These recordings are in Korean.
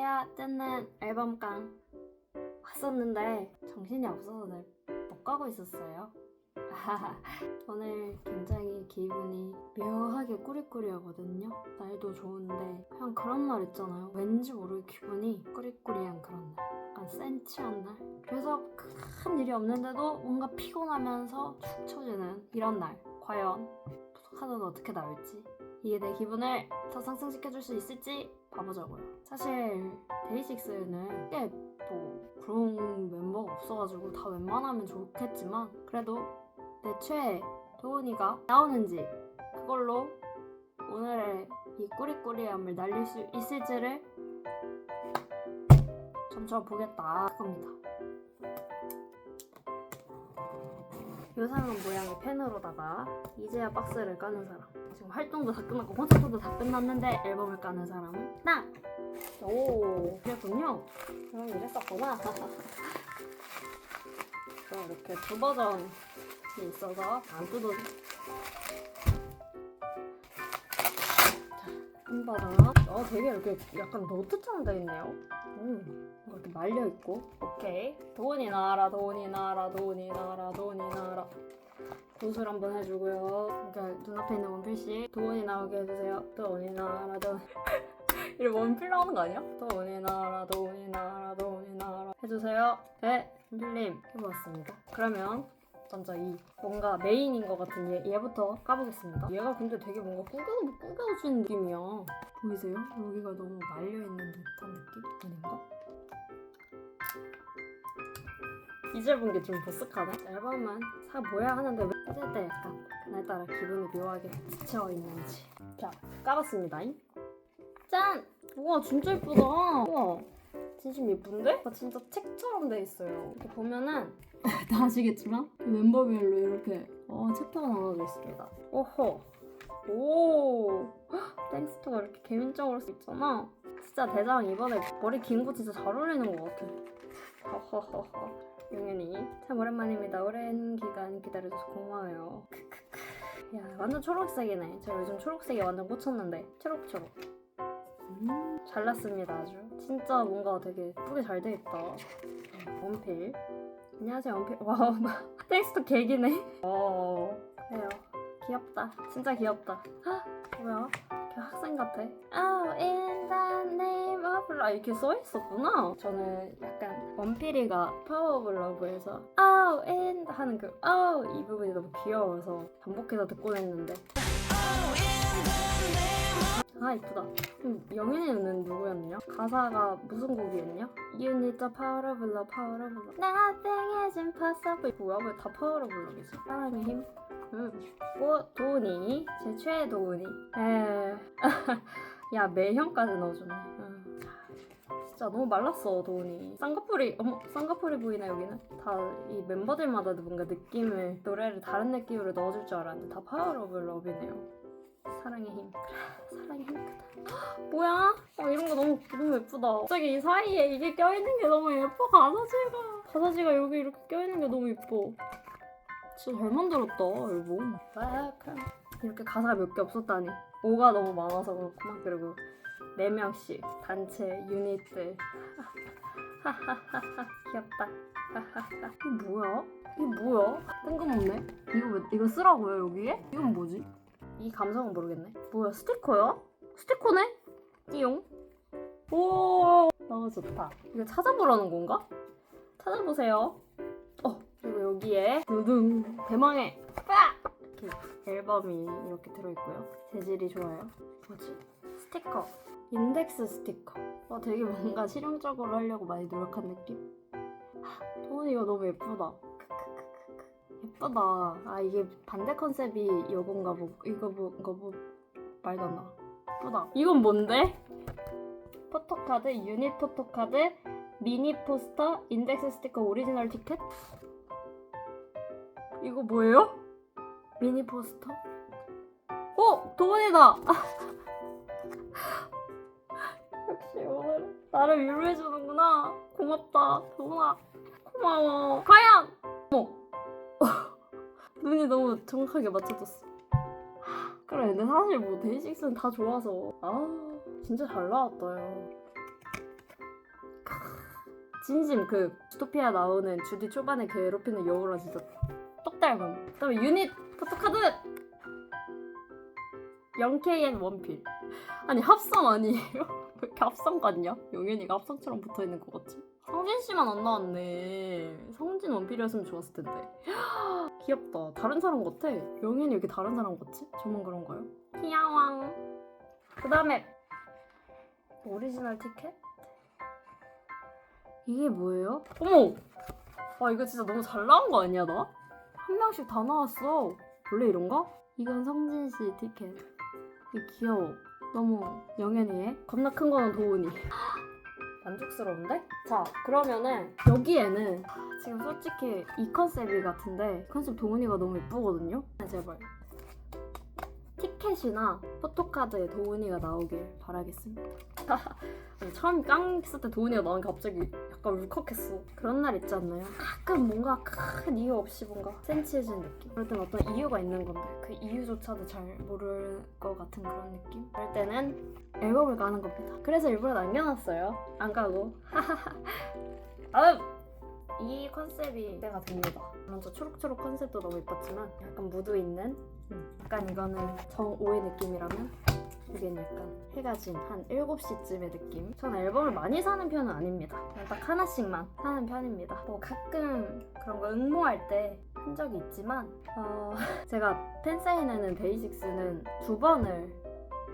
안녕하세요. 뜨는 앨범깡 왔었는데 정신이 없어서 늘못 가고 있었어요. 오늘 굉장히 기분이 묘하게 꾸리꾸리하거든요. 날도 좋은데 그냥 그런 날 있잖아요. 왠지 모르게 기분이 꾸리꾸리한 그런 날. 약간 센치한 날. 그래서 큰 일이 없는데도 뭔가 피곤하면서 축 처지는 이런 날. 과연 포토카드는 어떻게 나올지 이게 내 기분을 더 상승시켜줄 수 있을지 봐보자고요. 사실 데이식스는 꽤뭐 그런 멤버가 없어가지고 다 웬만하면 좋겠지만 그래도 내 최애 도훈이가 나오는지 그걸로 오늘의 이 꾸리꾸리함을 날릴 수 있을지를 점쳐 보겠다 그겁니다. 요상한 모양의 펜으로다가 이제야 박스를 까는 사람. 지금 활동도 다 끝났고 콘서트도 다 끝났는데 앨범을 까는 사람은 나! 오 그랬군요. 그럼 이랬었구나. 자, 이렇게 두 버전이 있어서 안 뜯어져 한 버전 어 되게 이렇게 약간 노트처럼 돼 있네요. 음 이렇게 말려 있고. 오케이. 도훈이 나와라 도훈이 나와라 도훈이 나와라 도훈이 나와라. 구슬 한번 해주고요. 그러니까 눈앞에 있는 원필씨. 도훈이 나오게 해주세요. 도훈이 나와라 도훈 이렇게 원필 나오는 거 아니야? 도훈이 나와라 도훈이 나와라 도훈이 나와라. 해주세요. 네 원필님. 해보았습니다. 그러면 먼저 이 뭔가 메인인 것 같은 얘, 얘부터 까보겠습니다 얘가 근데 되게 뭔가 구겨, 구겨진 느낌이야 보이세요? 여기가 너무 말려있는 듯한 느낌? 아닌가? 이제 본 게좀 버쓱하네. 앨범은 사 뭐야 하는데 왜 뜯을 때 약간 그날따라 기분이 묘하게 지쳐 있는지. 자, 까봤습니다. 짠! 우와 진짜 예쁘다. 우와 진심 예쁜데? 아, 진짜 책처럼 돼 있어요. 이렇게 보면은 다 아시겠지만 멤버별로 이렇게 어, 챕터가 나눠져 있습니다. 오호. 오. 땡스토가 이렇게 개민적으로 써 있잖아. 진짜 대장 이번에 머리 긴 거 진짜 잘 어울리는 것 같아. 허허허허. 용현이 참 오랜만입니다. 오랜 기간 기다려줘서 고마워요. 크크크. 야 완전 초록색이네. 제가 요즘 초록색에 완전 꽂혔는데 초록초록. 음, 잘났습니다 아주. 진짜 뭔가 되게 예쁘게 잘돼 있다. 원필. 안녕하세요 원필. 와 텍스트 개기네. 어 그래요. 귀엽다. 진짜 귀엽다. 헉, 뭐야? 이렇게 학생 같아. Oh, in the name of love. 이렇게 써 있었구나. 저는 약간 원필이가 파워 오브 러브에서 Oh, in 하는 그 Oh 이 부분이 너무 귀여워서 반복해서 듣곤 했는데. 아 이쁘다. 음, 영현이는 누구였냐? 가사가 무슨 곡이었냐? You need the power of love, power of love. Nothing is impossible. 뭐야 왜다 파워 오브 러브이지? 사랑의 힘. 음. 고 도훈이 제 최애 도훈이 에. 야 매형까지 넣어주네 음. 진짜 너무 말랐어 도훈이 쌍꺼풀이 어머 쌍꺼풀이 보이네 여기는 다 이 멤버들마다 뭔가 느낌을 노래를 다른 느낌으로 넣어줄 줄 알았는데 다 파워 오브 러브이네요 사랑의 힘. 사랑의 힘 크다. 뭐야? 어, 이런 거 너무 너무 예쁘다. 갑자기 이 사이에 이게 껴있는 게 너무 예뻐 가사지가. 가사지가 여기 이렇게 껴있는 게 너무 예뻐. 진짜 잘 만들었다 앨범. 이렇게 가사가 몇 개 없었다니. 5가 너무 많아서 그렇구만 그리고 4명씩 단체 유닛들. 하하하하 귀엽다. 하하하 이게 뭐야? 이게 뭐야? 뜬금없네. 이거 왜 이거 쓰라고요 여기에? 이건 뭐지? 이 감성은 모르겠네 뭐야 스티커야? 스티커네? 띠용 오 너무 좋다 이거 찾아보라는 건가? 찾아보세요 어 그리고 여기에 두둥 대망의 빡! 이렇게 앨범이 이렇게 들어있고요 재질이 좋아요 뭐지? 스티커 인덱스 스티커 와 되게 뭔가 실용적으로 하려고 많이 노력한 느낌 하, 도훈이 이거 너무 예쁘다. 예쁘다 아 이게 반대 컨셉이 이건가 뭐 이거 뭐 이거 뭐 말도 안 나와 예쁘다 이건 뭔데? 포토카드 유닛 포토카드 미니 포스터 인덱스 스티커 오리지널 티켓 이거 뭐예요? 미니 포스터? 어! 도원이다! 역시 오늘 나를 위로해주는구나. 고맙다. 도원아. 고마워. 과연! 눈이 너무 정확하게 맞춰졌어. 그래, 근데 사실 뭐 데이식스는 다 좋아서. 아, 진짜 잘 나왔다, 요. 진심 그 주토피아 나오는 주디 초반에 괴롭히는 여우랑 진짜 똑 닮음. 그다음에 유닛 포토카드 0KN 원필. 아니 합성 아니에요? 왜 이렇게 합성 같냐? 용현이가 합성처럼 붙어 있는 것 같지? 성진 씨만 안 나왔네. 성진 원필이었으면 좋았을 텐데. 귀엽다. 다른 사람 같아. 용현이 왜 이렇게 다른 사람 같지? 저만 그런가요? 귀여왕. 그 다음에 오리지널 티켓? 이게 뭐예요? 어머! 와 이거 진짜 너무 잘 나온 거 아니야 나? 한 명씩 다 나왔어. 원래 이런가? 이건 성진 씨 티켓. 이게 귀여워. 너무 영현이의 겁나 큰 거는 도훈이. 만족스러운데? 자 그러면은 여기에는 지금 솔직히 이 컨셉이 같은데 컨셉 도훈이가 너무 예쁘거든요? 제발 티켓이나 포토카드에 도훈이가 나오길 바라겠습니다. 처음 깡 했을 때 도훈이가 나오니까 갑자기 약간 울컥했어. 그런 날 있지 않나요? 가끔 뭔가 큰 이유 없이 뭔가 센치해진 느낌. 그럴 땐 어떤 이유가 있는 건데 그 이유조차도 잘 모를 것 같은 그런 느낌. 그럴 때는 앨범을 가는 겁니다. 그래서 일부러 남겨놨어요. 안 가고. 다음! 이 컨셉이 때가 됩니다. 물론 저 초록초록 컨셉도 너무 예뻤지만 약간 무드 있는 음, 약간 이거는 정오의 느낌이라면 이게 약간 해가 진 한 7시쯤의 느낌. 전 앨범을 많이 사는 편은 아닙니다. 그냥 딱 하나씩만 사는 편입니다. 뭐 가끔 그런 거 응모할 때 한 적이 있지만 어, 제가 팬사인회는 데이식스는 두 번을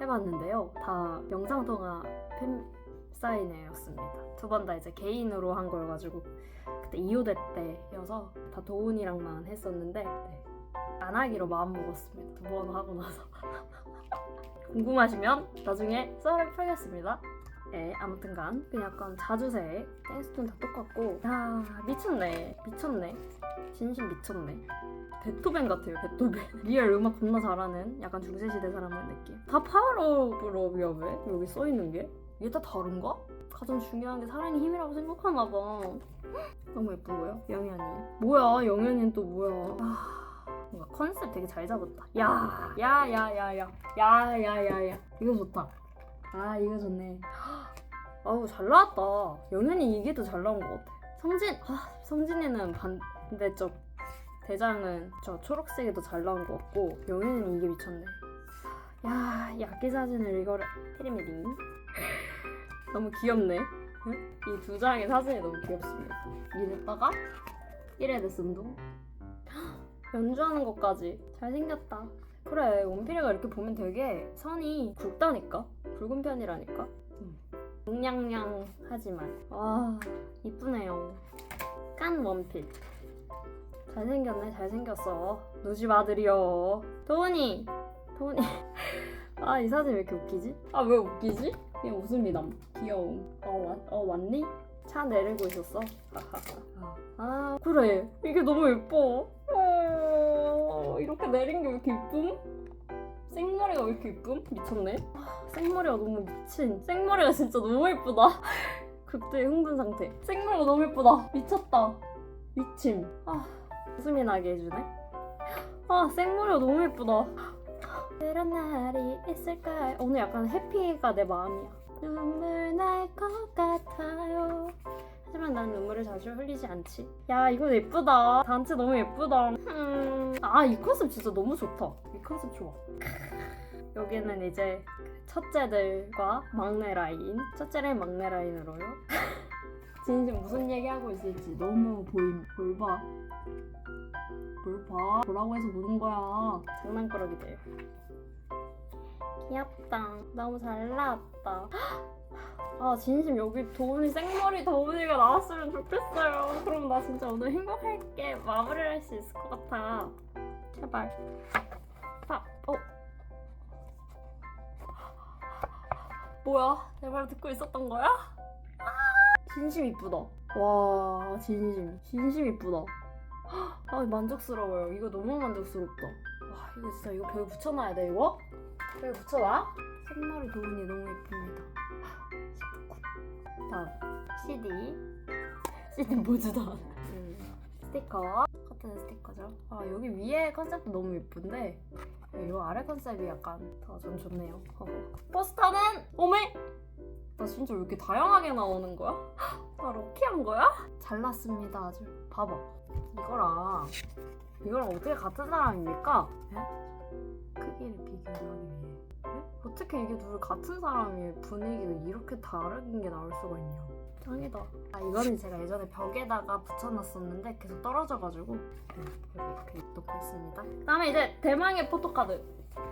해봤는데요. 다 영상통화 팬 사인회였습니다. 두 번 다 이제 개인으로 한 걸 가지고 그때 2호대 때여서 다 도훈이랑만 했었는데 네. 안 하기로 마음 먹었습니다. 두 번 하고 나서. 궁금하시면 나중에 썰을 펴겠습니다. 네, 아무튼간 그냥 약간 자주색 땡스톤 다 똑같고. 야 미쳤네. 미쳤네. 진심 미쳤네. 베토벤 같아요 베토벤. 리얼 음악 겁나 잘하는 약간 중세시대 사람의 느낌. 다 파워업으로 위협해? 여기 써있는 게? 이게 다 다른가? 가장 중요한 게 사랑의 힘이라고 생각하나 봐. 너무 예쁜 거요? 영현이. 뭐야 영현이는 또 뭐야? 아, 되게 잘 잡았다. 야 야 야 야 야. 야 야 야 야. 이거 좋다. 아 이거 좋네. 아우 잘 나왔다. 영현이 이게 더 잘 나온 것 같아. 성진 아 성진이는 반대쪽 대장은 저 초록색이 더 잘 나온 것 같고 영현이는 이게 미쳤네. 야, 이 악기 사진을 이거를 테리메링 너무 귀엽네. 이 두 장의 사진이 너무 귀엽습니다. 이랬다가? 이래야 됐어 운동 연주하는 것까지. 잘생겼다. 그래 원필이가 이렇게 보면 되게 선이 굵다니까? 굵은 편이라니까? 냥냥 하지만. 와 이쁘네요. 깐 원필. 잘생겼네 잘생겼어. 누집 아들이여 도훈이! 도훈이. 아 이 사진 왜 이렇게 웃기지? 아 왜 웃기지? 그냥 웃음이담 귀여움. 어, 왔, 어 왔니? 차 내리고 있었어. 아 그래. 이게 너무 예뻐. 어, 이렇게 내린 게 왜 이렇게 이쁨? 생머리가 왜 이렇게 이쁨? 미쳤네. 아, 생머리가 너무 미친. 생머리가 진짜 너무 예쁘다. 극도의 흥분 상태. 생머리가 너무 예쁘다. 미쳤다. 미침 아 웃음이 나게 해주네. 아 생머리가 너무 예쁘다. 그런 날이 있을까 오늘 약간 해피가 내 마음이야. 눈물 날 것 같아요 하지만 난 눈물을 자주 흘리지 않지. 야 이거 예쁘다. 단체 너무 예쁘다. 음. 아 이 컨셉 진짜 너무 좋다. 이 컨셉 좋아. 여기는 이제 첫째들과 막내 라인 첫째랑 막내 라인으로요. 진심 무슨 얘기하고 있을지 너무 보임 뭘봐. 뭘 봐? 뭐라고 해서 보는 거야. 장난꾸러기들 귀엽다. 너무 잘 나왔다. 아 진심 여기 도훈이 생머리 도훈이가 나왔으면 좋겠어요. 그럼 나 진짜 오늘 행복하게 마무리를 할 수 있을 것 같아. 제발. 아, 어. 뭐야? 내 말 듣고 있었던 거야? 아, 진심 이쁘다. 와 진심. 진심 이쁘다. 아 만족스러워요. 이거 너무 만족스럽다. 와 이거 진짜 이거 벽에 붙여놔야 돼 이거? 벽에 붙여놔? 생머리 도훈이 너무 예쁩니다. 다음 CD CD 뭐지도 않아 음, 스티커. 커튼 스티커죠. 아 여기 위에 컨셉도 너무 예쁜데 이 아래 컨셉이 약간 더전 좋네요. 포스터는 오메! 나 진짜 왜 이렇게 다양하게 나오는 거야? 아 로키한 거야? 잘났습니다 아주. 봐봐. 이거랑 이거랑 어떻게 같은 사람입니까? 에? 크기를 비교하기 위해 에? 어떻게 이게 둘 같은 사람이 분위기가 이렇게 다른 게 나올 수가 있냐 짱이다 아 이거는 제가 예전에 벽에다가 붙여놨었는데 계속 떨어져가지고 네, 여기 이렇게 놓고 있습니다 그 다음에 이제 대망의 포토카드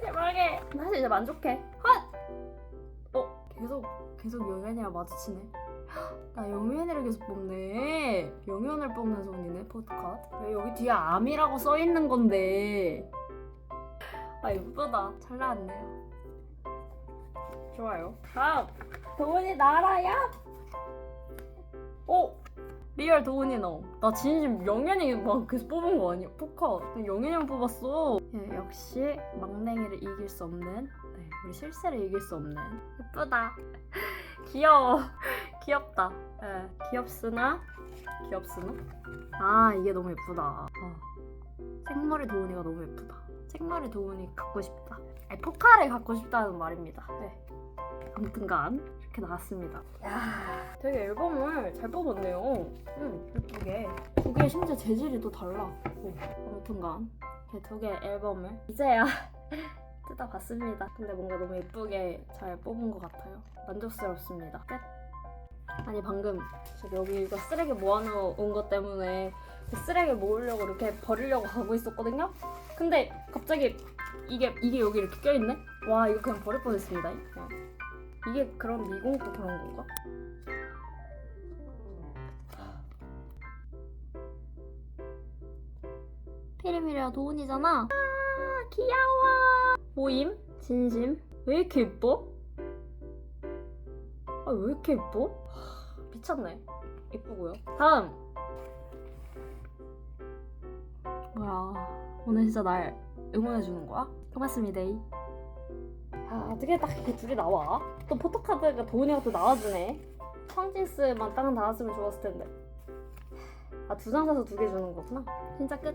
대망의 사실 이제 만족해 헛! 어? 계속 계속 영현이랑 마주치네. 나 영현이를 계속 뽑네. 영현을 뽑는 손이네 포토카드. 왜 여기 뒤에 암이라고 써 있는 건데? 아 예쁘다. 잘 나왔네요. 좋아요. 다음. 도훈이 나라야? 오! 리얼 도훈이 너. 나 진심 영현이 막 계속 뽑은 거 아니야? 포카. 나 영현이만 뽑았어. 예, 역시 막냉이를 이길 수 없는, 네, 우리 실세를 이길 수 없는. 예쁘다. 귀여워. 귀엽다. 예, 귀엽으나, 귀엽으나? 아, 이게 너무 예쁘다. 어. 생머리 도훈이가 너무 예쁘다. 생머리 도훈이 갖고 싶다. 아니, 포카를 갖고 싶다는 말입니다. 네. 아무튼간 이렇게 나왔습니다. 야, 되게 앨범을 잘 뽑았네요. 응, 예쁘게. 두 개 심지어 재질이 또 달라. 오, 아무튼간 이렇게 두 개 앨범을 이제야 뜯어봤습니다. 근데 뭔가 너무 예쁘게 잘 뽑은 것 같아요. 만족스럽습니다. 끝. 아니 방금 저 여기 이거 쓰레기 모아놓은 것 때문에 그 쓰레기 모으려고 이렇게 버리려고 하고 있었거든요. 근데 갑자기 이게 이게 여기 이렇게 껴있네. 와 이거 그냥 버릴 뻔했습니다. 네. 이게 그런 미공도 그런 건가? 피리미리가 도훈이잖아. 아 귀여워. 모임? 진심? 왜 이렇게 예뻐? 아 왜 이렇게 예뻐? 하, 미쳤네. 예쁘고요. 다음. 뭐야 오늘 진짜 날 응원해주는 거야? 고맙습니다. 아, 어떻게 딱 이렇게 둘이 나와? 또 포토카드가 도훈이가 또 나와주네. 성진스만 딱 나왔으면 좋았을 텐데. 아, 두 장 사서 두 개 주는 거구나. 진짜 끝.